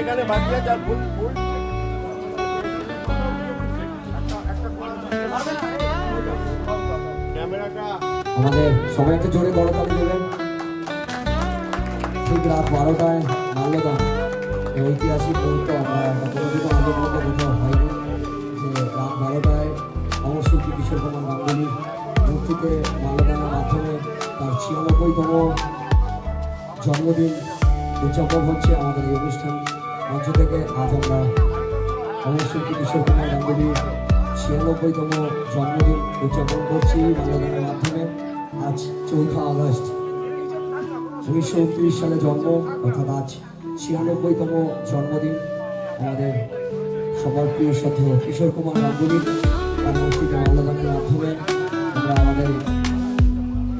এখানে বাকি আছে ফুল ফুল। আমাদের সবাই জোরে বড় তালি দেবেন। ঠিক রাত বারোটায় মাল্যদান ঐতিহাসিক কোনোদিনও আমাদের মধ্যে কোথাও হয়নি। যে রাত বারোটায় অমর শিল্পী কিশোর কুমার গাঙ্গুলির মূর্তিতে মাল্যদানের মাধ্যমে তার ছিয়ানব্বইতম জন্মদিন উদযাপন হচ্ছে আমাদের এই অনুষ্ঠান। মঞ্চ থেকে আজ আমরা শিল্পী কিশোর কুমার গাঙ্গুলির ছিয়ানব্বইতম জন্মদিন উদযাপন করছি মাল্যদানের মাধ্যমে। আজ চৌঠা আগস্ট, উনিশশো উনত্রিশ সালে জন্ম, অর্থাৎ আজ ছিয়ানব্বইতম জন্মদিন। আমাদের সবার প্রিয় সাথে কিশোর কুমার গাঙ্গুলি, তার মাল্যদানের মাধ্যমে আমরা আমাদের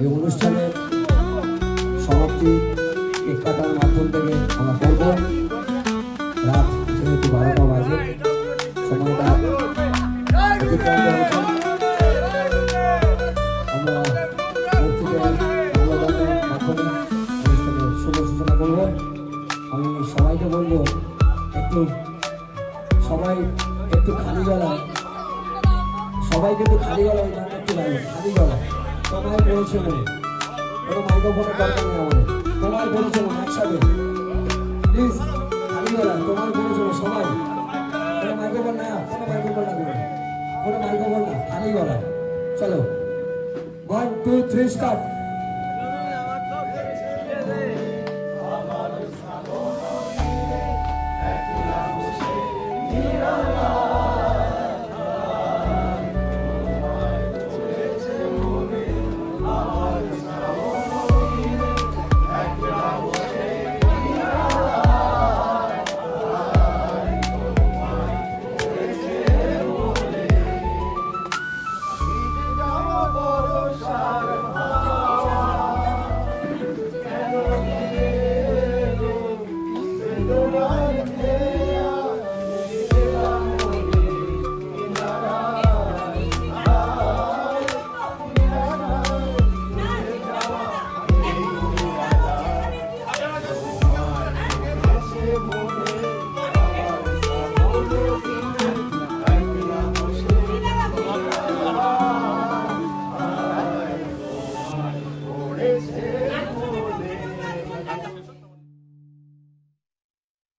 এই অনুষ্ঠানে সমাপ্তি কেক কাটার মাধ্যম থেকে আমি সবাইকে বলব একটু সবাই, একটু খালি গলায়। সবাই কিন্তু খালি একটু গাইবে খালি গলায়। তোমায় বলেছে মনে কোনো মাইক্রোফোনের দরকার নেই আমাদের প্লিজ খালি বলেছে সবাই। কোনো মাইক্রোফোন না কোনো মাইক্রোফোন লাগবে কোনো মাইক্রোফোন না আমি বলা। চলো। ওয়ান টু থ্রি স্টার্ট আমার Hallelujah.